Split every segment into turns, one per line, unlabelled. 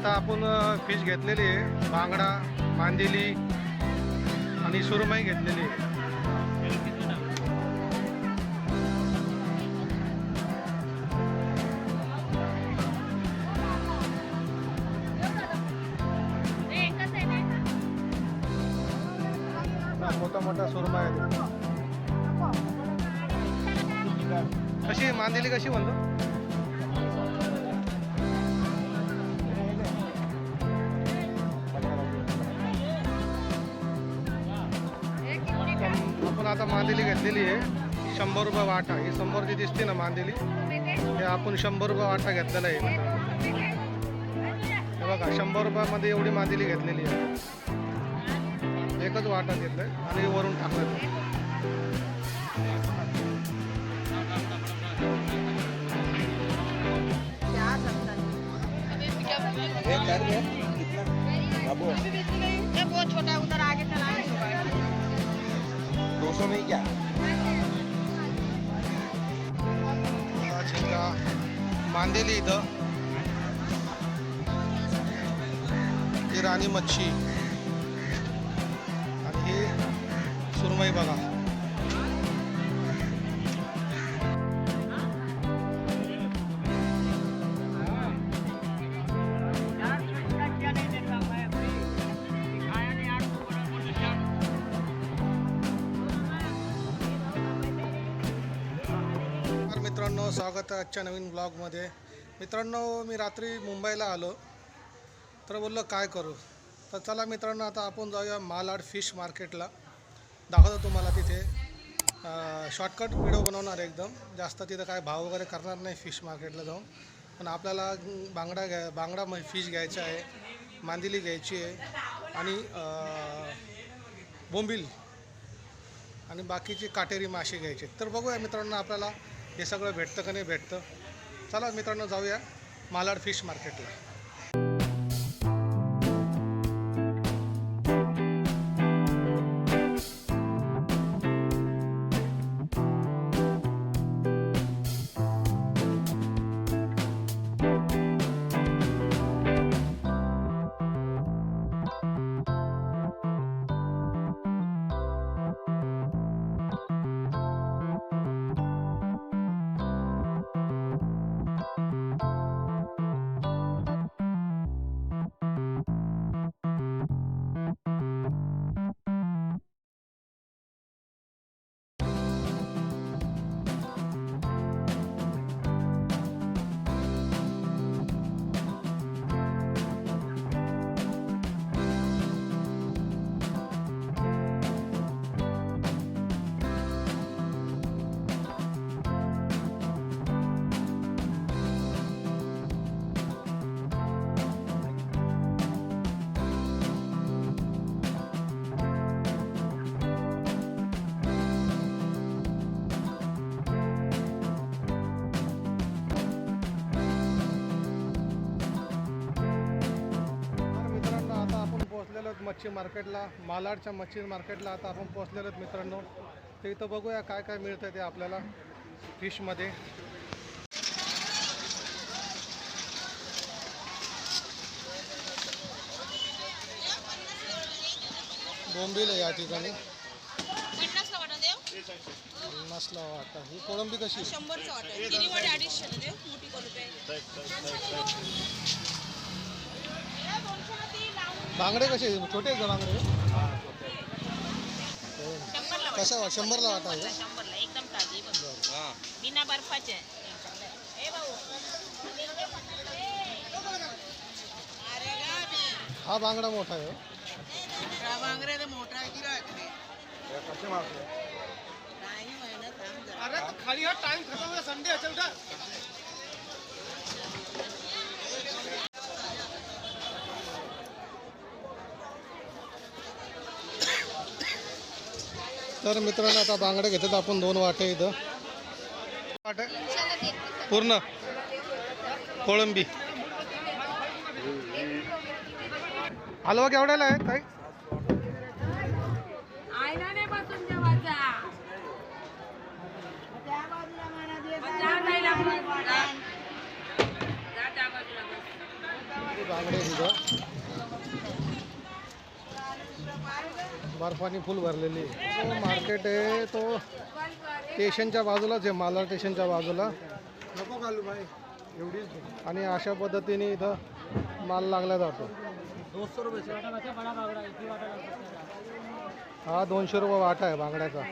आता आपण फिश घेतलेली आहे. बांगडा मांदेली आणि सुरमई घेतलेली आहे. मोठा मोठा सुरमा आहे. कशी मांदेली कशी म्हणतो आता मांदेली घेतलेली आहे शंभर रुपये वाटा ही शंभरची दिसते ना मांदेली। हे आपण शंभर रुपये वाटा घेतलेला आहे हे बघा शंभर रुपयामध्ये एवढी मांदेली घेतलेली आहे। एकच वाटा घेतलाय आणि वरून टाकलं
बहुत छोटा है उधर
दो सौ में
मांदेली इथं ही राणी मच्छी आणि ही सुरमई बघा मित्रांनो स्वागत आहे आजच्या नवीन ब्लॉगमध्ये मित्रांनो मी रात्री मुंबईला आलो. तर बोललो काय करू? तर चला मित्रांनो आता आपण जाऊया मालाड फिश मार्केटला. दाखवतो तुम्हाला तिथे. शॉर्टकट व्हिडिओ बनवणार आहे एकदम. जास्त तिथं काय भाव वगैरे करणार नाही फिश मार्केटला जाऊन. पण आपल्याला बांगडा घ्या बांगडा म फिश घ्यायचा आहे मांदिली घ्यायची आहे आणि बोंबील आणि बाकीची काटेरी मासे घ्यायचे तर बघूया मित्रांनो आपल्याला हे सगळं भेटतं का नाही भेटतं? चला मित्रांनो जाऊया मालाड फिश मार्केटला. मच्छी मार्केटला मालाडच्या मच्छी मार्केटला आता आपण पोहोचलेलो आहोत मित्रांनो. तर इथं बघूया काय काय मिळतं ते आपल्याला फिशमध्ये. बोंबील आहे या ठिकाणी.
पन्नासला वाटा
ही कोळंबी कशी
शंभरचा वाटा अडीचशे मोठी कोलपे
बांगडे कसे छोटे आहेत का बांगडे?
शंभरला
कसा शंभरला वाटा आहे?
शंभरला. एकदम ताजी बघ बिना बर्फाचे.
हा बांगडा मोठा आहे हो.
बांगरे ते मोठा आहे
खाली हा टाइम खत्म संडे है तर मित्रांनो आता बांगडे घेतात आपण दोन वाटे इथं. वाटे? पूर्ण? कोळंबी. हलवा केवढ्याला आहे ताई?
आयना नाही बसून जेवायचा त्या बाजूला म्हणा दे जा नाही लागणार जा त्या बाजूला बस
बांगडे तिथं बर्फानी फुल भरलेली. आहे. तो मार्केट आहे तो स्टेशनच्या बाजूलाच आहे माला स्टेशनच्या बाजूला.
नको घालू भाई एवढीच
आणि अशा पद्धतीने इथं माल लागला जातो.
दोनशे रुपये
हा दोनशे रुपये वाटा आहे बांगड्याचा.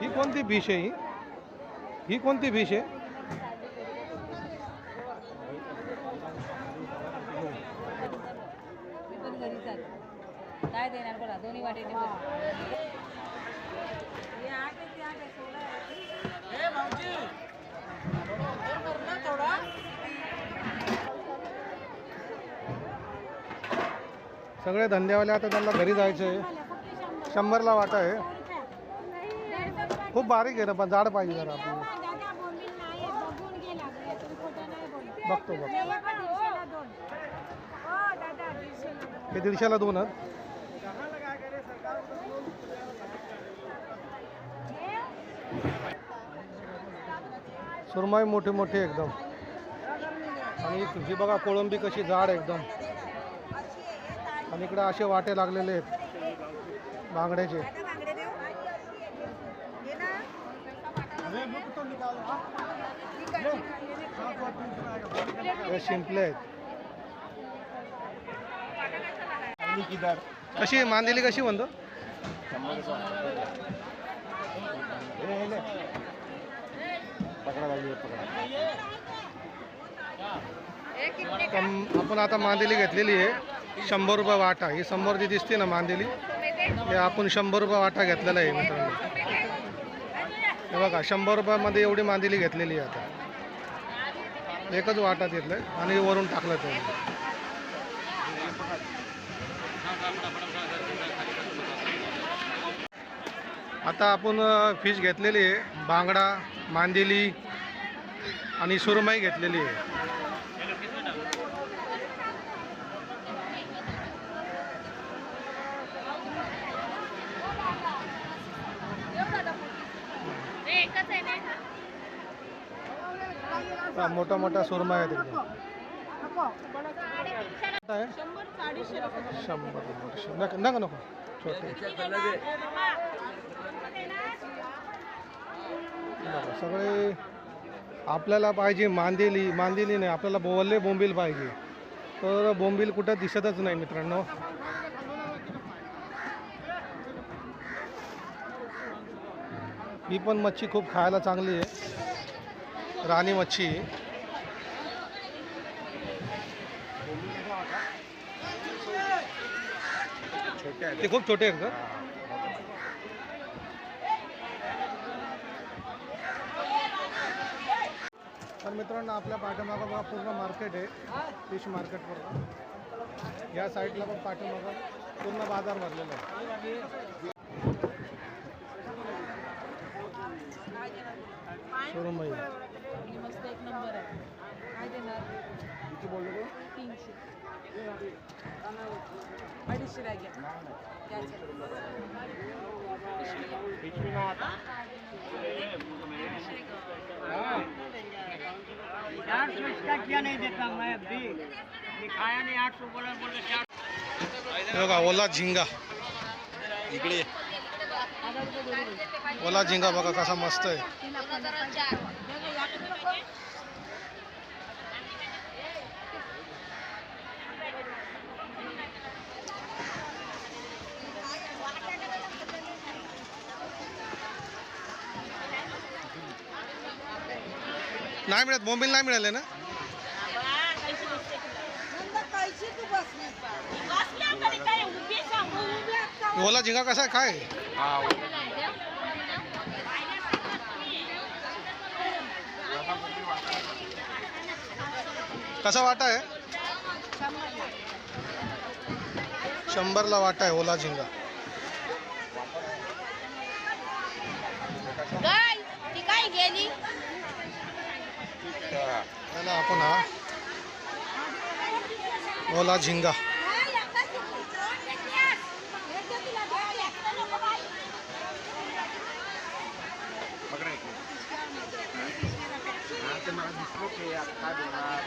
ही कोणती फिश आहे ही? ही कोणती फिश आहे
मी पण घरीच आहे काय
सगळे धंद्यावाले आता त्यांना घरी जायचं. आहे शंभरला वाटा आहे. खूप बारीक आहे ना पण जाड पाहिजे जरा आपल्याला. बघतो बघतो. हे दीडशेला दोन. सुरमाई मोठे मोठे एकदम. आणि ही बघा कोळंबी कशी जाड आहे एकदम. आणि इकडे असे वाटे लागलेले आहेत. बांगड्याचे. हे शिंपले आहेत. कशी मांदिली कशी म्हणतो?
पकडा लागली पकडा.
पण आपण आता मांदिली घेतलेली आहे. शंभर रुपये वाटा. ही समोर जी दिसते ना मांदिली हे आपण शंभर रुपये वाटा घेतलेला आहे मित्रांनो. हे बघा शंभर रुपयामध्ये एवढी मांदिली घेतलेली आहे आता. एकच वाटा घेतलंय आणि वरून टाकलं ते. आता आपण फिश घेतलेली आहे. बांगडा मांदेली आणि सुरमई घेतलेली आहे. मोठा मोठा सुरमा आहे शंभर. नका नका छोटे. सगळे आपल्याला पाहिजे मांदेली मांदेली नाही आपल्याला बोवल्ले बोंबील पाहिजे. तर बोंबील कुठं दिसतच नाही मित्रांनो. ही पण मच्छी खूप खायला चांगली आहे. राणी मच्छी ते खूप छोटे आहेत का? तर मित्रांनो आपल्या पाठीमागं बघा पूर्ण मार्केट आहे. फ़िश मार्केट पूर्ण या साईडला पण पाठीमागं पूर्ण बाज़ार भरलेला आहे. सुरमई
मस्त एक नंबर आहे काय देणार
किती बोललो तू?
तीनशे अडीचशे द्या घ्या द्यायचं.
हे बघा ओला झिंगा
इकडे
ओला झिंगा बघा कसा मस्त आहे नाही मिळत बोंबील नाही मिळाले ना?
बसल्या तरी काय उभी सांगू
ओला झिंगा कसा आहे? काय?
हा
कसा वाटा आहे? शंभरला वाटा आहे ओला झिंगा
काय ती काय गेली
त्याला आपण हा ओला झिंगा
पकडा इकडे हा ते मला दिसलो की आता काय बोलणार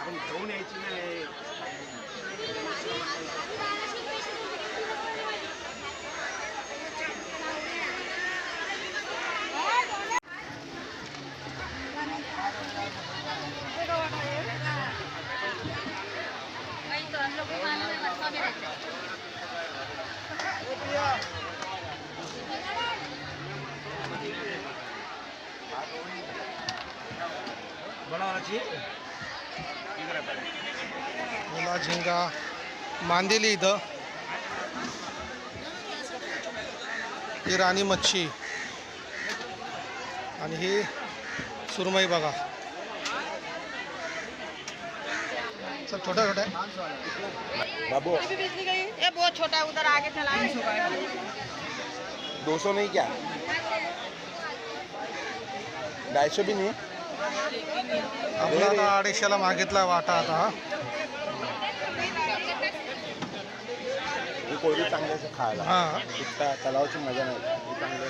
आपण घेऊन यायची नाही
मुला झिंगा. मांदेली इथं. ही राणी मच्छी. आणि ही सुरमई बघा. चल छोट्या छोट्या
बाबू।
ये बहुत छोटा है उधर आगे चला।
दो सौ नहीं क्या? ढाई सौ भी नहीं?
आपला आता अडीचशेला मागितला वाटा आता हा
ही कोळी खायला
हा।
तलावाची मज़ा नाही। चांगली.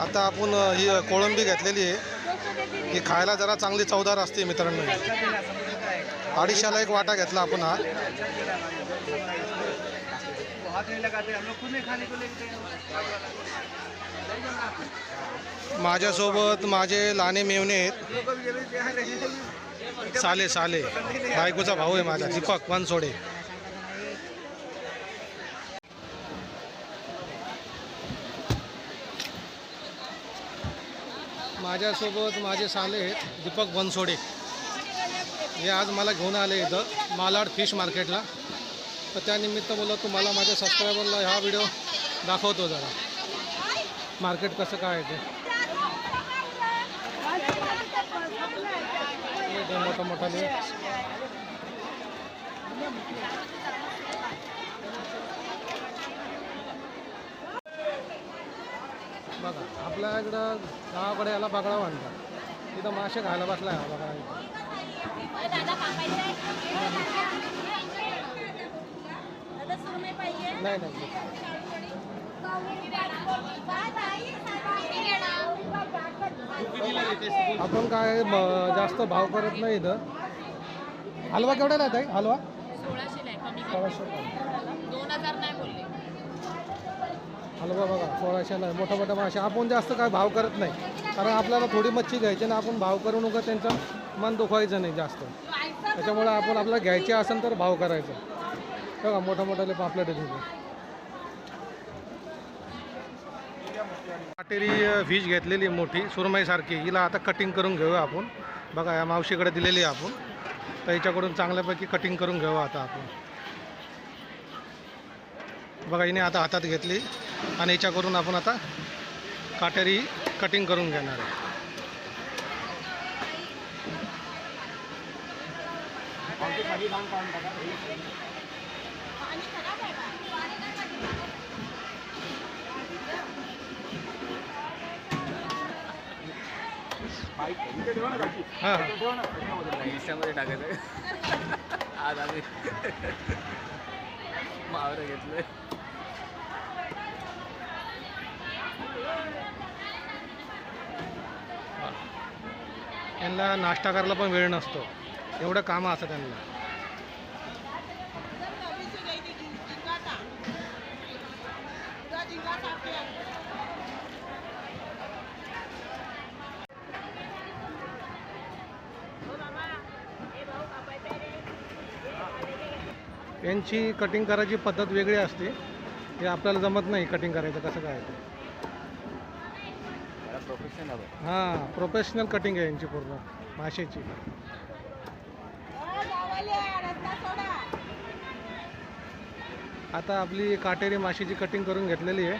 आता आपण ही कोळंबी घेतलेली आहे. ही खायला जरा चांगली चवदार असते मित्रांनो. अडीचशेला एक वाटा घेतला आपण हा. माझ्यासोबत माझे लाने मेवणे आहेत. साले साले. बायकोचा भाऊ आहे माझा दीपक वनसोडे माझ्यासोबत माझे साले आहेत दीपक बनसोडे. हे आज मला घेऊन आले इथं मालाड फिश मार्केटला. तर त्यानिमित्त बोललो तुम्हाला माझ्या सबस्क्रायबरला हा व्हिडिओ दाखवतो जरा. मार्केट कसं काय आहे ते? मोठा मोठा बघा आपल्या इकडं गावाकडे याला बगळा म्हणतात. तिथं मासे खायला बसला आहे बघा. नाही नाही आपण काय जास्त भाव करत नाही इथं. हलवा केवढ्याला आहे हलवा?
सोळाशे कमी
सोळाशे रुपये.
दोन हजार नाही बोलले
हलवा बघा सोळाशेला मोठा मोठा मासे आपण जास्त काय भाव करत नाही. कारण आपल्याला थोडी मच्छी घ्यायची ना आपण भाव करू नका त्यांचं मन दुखवायचं नाही जास्त. त्याच्यामुळे आपण आपल्याला घ्यायची असेल तर भाव करायचा. बघा मोठा मोठ्याले पापलेट घेऊन काटेरी व्हीज घेतलेली मोठी सुरमईसारखी. हिला आता कटिंग करून घेऊया आपण. बघा या मावशीकडे दिलेली आहे आपण. तर हिच्याकडून चांगल्यापैकी कटिंग करून घेऊ आता आपण. बघा हिने आता हातात घेतली. आणि याच्याकडून आपण आता काटेरी कटिंग करून घेणार आहे. हां.
इंस्टामध्ये टाकायचं. आज आम्ही मावरं घेतलंय.
यांना नाश्ता करायला पण वेळ नसतो. एवढं कामं असतं त्यांना. यांची कटिंग करायची पद्धत वेगळी असते. ते आपल्याला जमत नाही कटिंग करायचं कसं काय ते
प्रोफेशनल
हां प्रोफेशनल कटिंग आहे यांची पूर्ण माशाची. आता आपली काटेरी माशीची कटिंग करून घेतलेली आहे.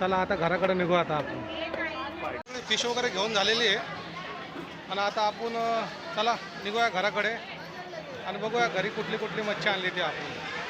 चला आता घराकडे निघू आता आपण. फिश वगैरे घेऊन झालेली आहे. आणि आता आपण चला निघूया घराकडे. आणि बघूया घरी कुठली कुठली मच्छी आणली ती आपण.